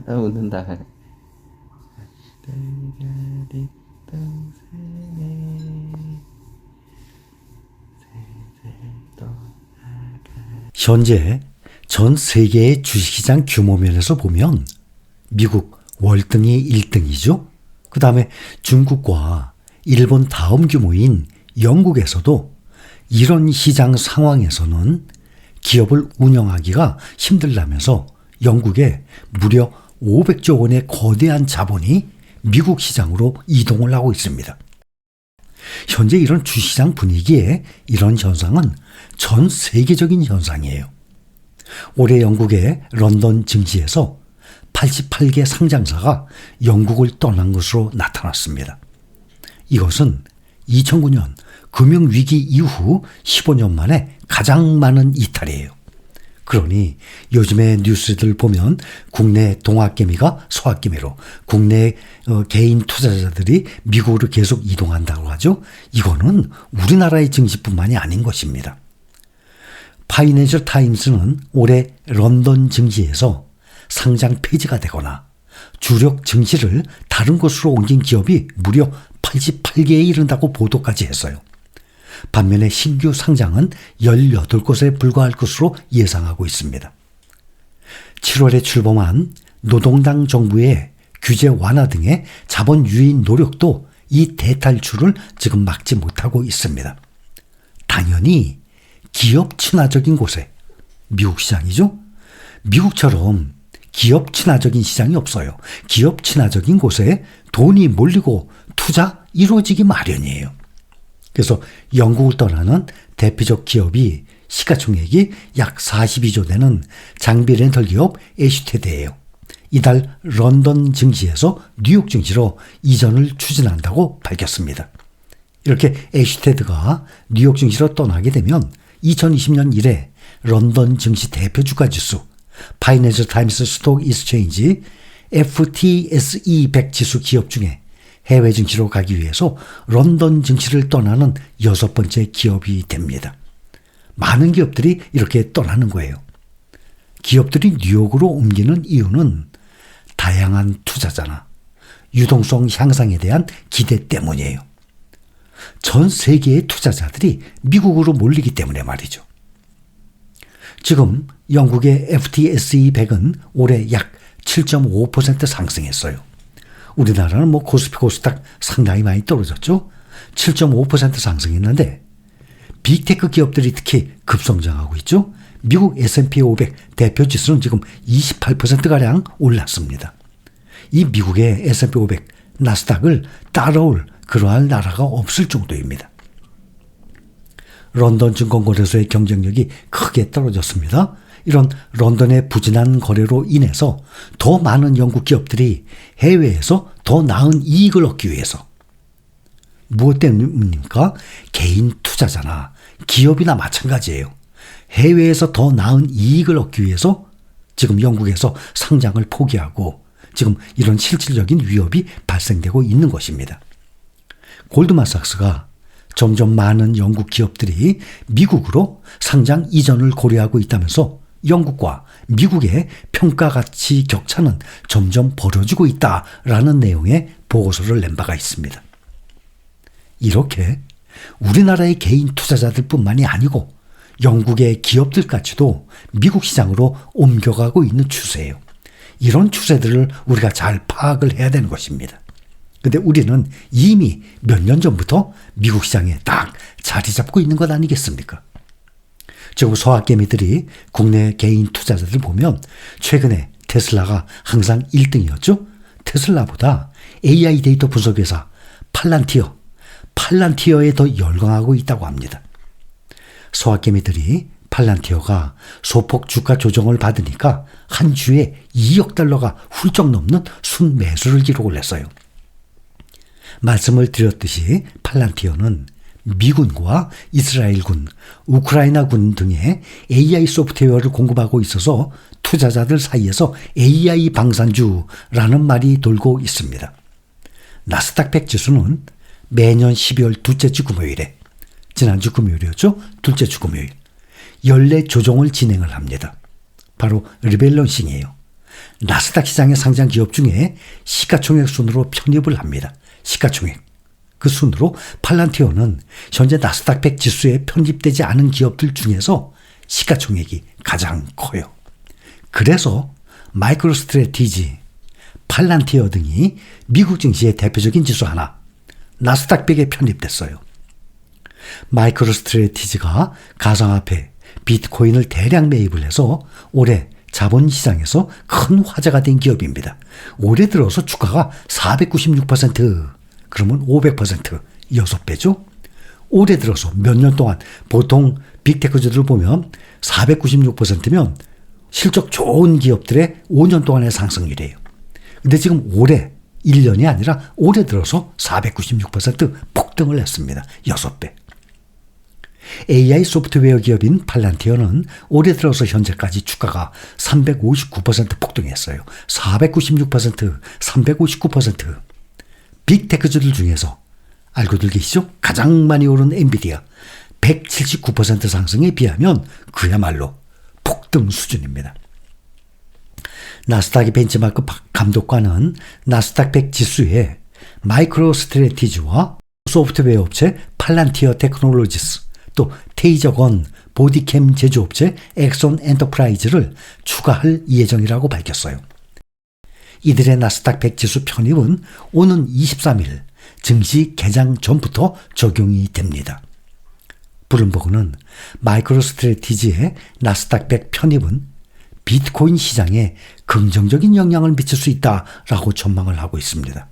나 웃는다. 현재 전 세계의 주식시장 규모 면에서 보면 미국 월등히 1등이죠. 그 다음에 중국과 일본 다음 규모인 영국에서도 이런 시장 상황에서는 기업을 운영하기가 힘들다면서 영국에 무려 500조 원의 거대한 자본이 미국 시장으로 이동을 하고 있습니다. 현재 이런 주시장 분위기에 이런 현상은 전 세계적인 현상이에요. 올해 영국의 런던 증시에서 88개 상장사가 영국을 떠난 것으로 나타났습니다. 이것은 2009년 금융위기 이후 15년 만에 가장 많은 이탈이에요. 그러니 요즘에 뉴스들 보면 국내 동학개미가 소학개미로 국내 어, 개인 투자자들이 미국으로 계속 이동한다고 하죠. 이거는 우리나라의 증시뿐만이 아닌 것입니다. 파이낸셜 타임스는 올해 런던 증시에서 상장 폐지가 되거나 주력 증시를 다른 곳으로 옮긴 기업이 무려 88개에 이른다고 보도까지 했어요. 반면에 신규 상장은 18곳에 불과할 것으로 예상하고 있습니다. 7월에 출범한 노동당 정부의 규제 완화 등의 자본 유인 노력도 이 대탈출을 지금 막지 못하고 있습니다. 당연히 기업 친화적인 곳에 미국 시장이죠. 미국처럼 기업 친화적인 시장이 없어요. 기업 친화적인 곳에 돈이 몰리고 투자 이루어지기 마련이에요. 그래서 영국을 떠나는 대표적 기업이 시가총액이 약 42조 되는 장비 렌털 기업 에슈테드예요. 이달 런던 증시에서 뉴욕 증시로 이전을 추진한다고 밝혔습니다. 이렇게 에슈테드가 뉴욕 증시로 떠나게 되면 2020년 이래 런던 증시 대표 주가 지수 파이낸셜 타임스 스톡 이스체인지 FTSE 100 지수 기업 중에 해외 증시로 가기 위해서 런던 증시를 떠나는 여섯 번째 기업이 됩니다. 많은 기업들이 이렇게 떠나는 거예요. 기업들이 뉴욕으로 옮기는 이유는 다양한 투자자나 유동성 향상에 대한 기대 때문이에요. 전 세계의 투자자들이 미국으로 몰리기 때문에 말이죠. 지금 영국의 FTSE 100은 올해 약 7.5% 상승했어요. 우리나라는 뭐 코스피 코스닥 상당히 많이 떨어졌죠. 7.5% 상승했는데 빅테크 기업들이 특히 급성장하고 있죠. 미국 S&P 500 대표 지수는 지금 28%가량 올랐습니다. 이 미국의 S&P 500 나스닥을 따라올 그러한 나라가 없을 정도입니다. 런던 증권거래소의 경쟁력이 크게 떨어졌습니다. 이런 런던의 부진한 거래로 인해서 더 많은 영국 기업들이 해외에서 더 나은 이익을 얻기 위해서 무엇 때문입니까? 개인 투자자나 기업이나 마찬가지예요. 해외에서 더 나은 이익을 얻기 위해서 지금 영국에서 상장을 포기하고 지금 이런 실질적인 위협이 발생되고 있는 것입니다. 골드만삭스가 점점 많은 영국 기업들이 미국으로 상장 이전을 고려하고 있다면서 영국과 미국의 평가 가치 격차는 점점 벌어지고 있다라는 내용의 보고서를 낸 바가 있습니다. 이렇게 우리나라의 개인 투자자들 뿐만이 아니고 영국의 기업들까지도 미국 시장으로 옮겨가고 있는 추세예요. 이런 추세들을 우리가 잘 파악을 해야 되는 것입니다. 근데 우리는 이미 몇 년 전부터 미국 시장에 딱 자리 잡고 있는 것 아니겠습니까? 지금 소학개미들이 국내 개인 투자자들 보면 최근에 테슬라가 항상 1등이었죠? 테슬라보다 AI 데이터 분석회사 팔란티어, 팔란티어에 더 열광하고 있다고 합니다. 소학개미들이 팔란티어가 소폭 주가 조정을 받으니까 한 주에 2억 달러가 훌쩍 넘는 순매수를 기록을 했어요. 말씀을 드렸듯이 팔란티어는 미군과 이스라엘군, 우크라이나군 등의 AI 소프트웨어를 공급하고 있어서 투자자들 사이에서 AI 방산주라는 말이 돌고 있습니다. 나스닥 100 지수는 매년 12월 둘째 주 금요일에 지난주 금요일이었죠? 둘째 주 금요일 연례 조정을 진행을 합니다. 바로 리밸런싱이에요. 나스닥 시장에 상장 기업 중에 시가총액 순으로 편입을 합니다. 시가총액. 그 순으로 팔란티어는 현재 나스닥 100 지수에 편입되지 않은 기업들 중에서 시가총액이 가장 커요. 그래서 마이크로 스트레티지, 팔란티어 등이 미국 증시의 대표적인 지수 하나, 나스닥 100에 편입됐어요. 마이크로 스트레티지가 가상화폐, 비트코인을 대량 매입을 해서 올해 자본시장에서 큰 화제가 된 기업입니다. 올해 들어서 주가가 496%, 그러면 500%, 6배죠? 올해 들어서 몇 년 동안 보통 빅테크주들 보면 496%면 실적 좋은 기업들의 5년 동안의 상승률이에요. 근데 지금 올해 1년이 아니라 올해 들어서 496% 폭등을 했습니다. 6배. AI 소프트웨어 기업인 팔란티어는 올해 들어서 현재까지 주가가 359% 폭등했어요. 496%, 359%. 빅테크주들 중에서 알고 들 계시죠? 가장 많이 오른 엔비디아 179% 상승에 비하면 그야말로 폭등 수준입니다. 나스닥의 벤치마크 감독관은 나스닥 100 지수에 마이크로 스트레티지와 소프트웨어 업체 팔란티어 테크놀로지스 또 테이저건 보디캠 제조업체 엑손 엔터프라이즈를 추가할 예정이라고 밝혔어요. 이들의 나스닥 100 지수 편입은 오는 23일 증시 개장 전부터 적용이 됩니다. 블룸버그는 마이크로 스트레티지의 나스닥 100 편입은 비트코인 시장에 긍정적인 영향을 미칠 수 있다라고 전망을 하고 있습니다.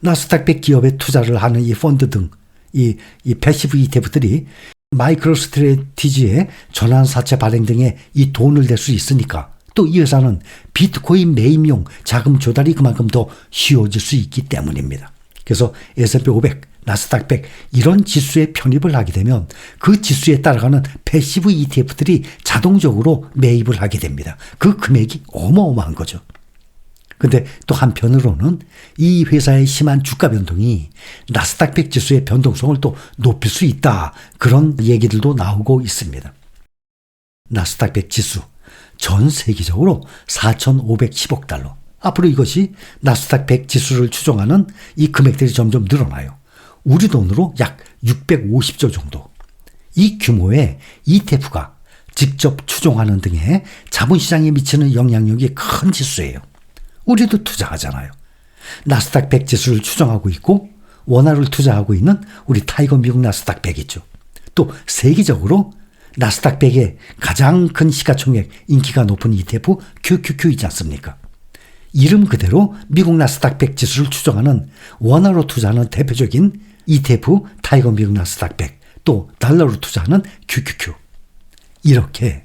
나스닥 100 기업에 투자를 하는 이 펀드 등 이, 이 패시브 ETF들이 마이크로 스트레티지의 전환 사채 발행 등에 이 돈을 낼 수 있으니까 또이 회사는 비트코인 매입용 자금 조달이 그만큼 더 쉬워질 수 있기 때문입니다. 그래서 S&P 500, 나스닥 100 이런 지수에 편입을 하게 되면 그 지수에 따라가는 패시브 ETF들이 자동적으로 매입을 하게 됩니다. 그 금액이 어마어마한 거죠. 근데 또 한편으로는 이 회사의 심한 주가 변동이 나스닥 100 지수의 변동성을 또 높일 수 있다. 그런 얘기들도 나오고 있습니다. 나스닥 100 지수 전 세계적으로 4,510억 달러. 앞으로 이것이 나스닥 100 지수를 추종하는 이 금액들이 점점 늘어나요. 우리 돈으로 약 650조 정도. 이 규모의 ETF가 직접 추종하는 등의 자본시장에 미치는 영향력이 큰 지수예요. 우리도 투자하잖아요. 나스닥 100 지수를 추정하고 있고 원화를 투자하고 있는 우리 타이거 미국 나스닥 100 있죠. 또 세계적으로 나스닥 100의 가장 큰 시가총액 인기가 높은 ETF QQQ이지 않습니까? 이름 그대로 미국 나스닥 100 지수를 추정하는 원화로 투자하는 대표적인 ETF 타이거 미국 나스닥 100, 또 달러로 투자하는 QQQ. 이렇게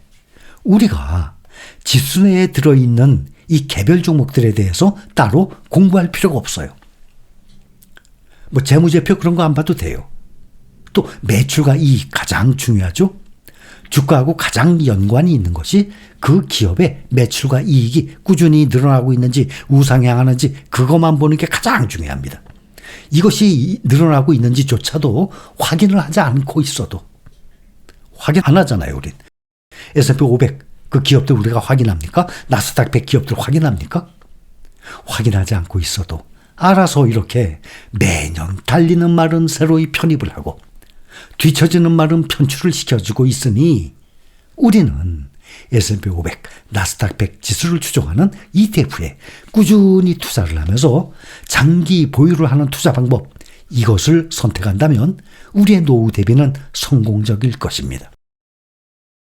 우리가 지수 내에 들어있는 이 개별 종목들에 대해서 따로 공부할 필요가 없어요. 뭐 재무제표 그런 거 안 봐도 돼요. 또 매출과 이익 가장 중요하죠. 주가하고 가장 연관이 있는 것이 그 기업의 매출과 이익이 꾸준히 늘어나고 있는지 우상향하는지 그것만 보는 게 가장 중요합니다. 이것이 늘어나고 있는지조차도 확인을 하지 않고 있어도 확인 안 하잖아요, 우린. S&P 500 그 기업들 우리가 확인합니까? 나스닥 100 기업들 확인합니까? 확인하지 않고 있어도 알아서 이렇게 매년 달리는 말은 새로이 편입을 하고 뒤처지는 말은 편출을 시켜주고 있으니 우리는 S&P 500, 나스닥 100 지수를 추종하는 ETF에 꾸준히 투자를 하면서 장기 보유를 하는 투자 방법 이것을 선택한다면 우리의 노후 대비는 성공적일 것입니다.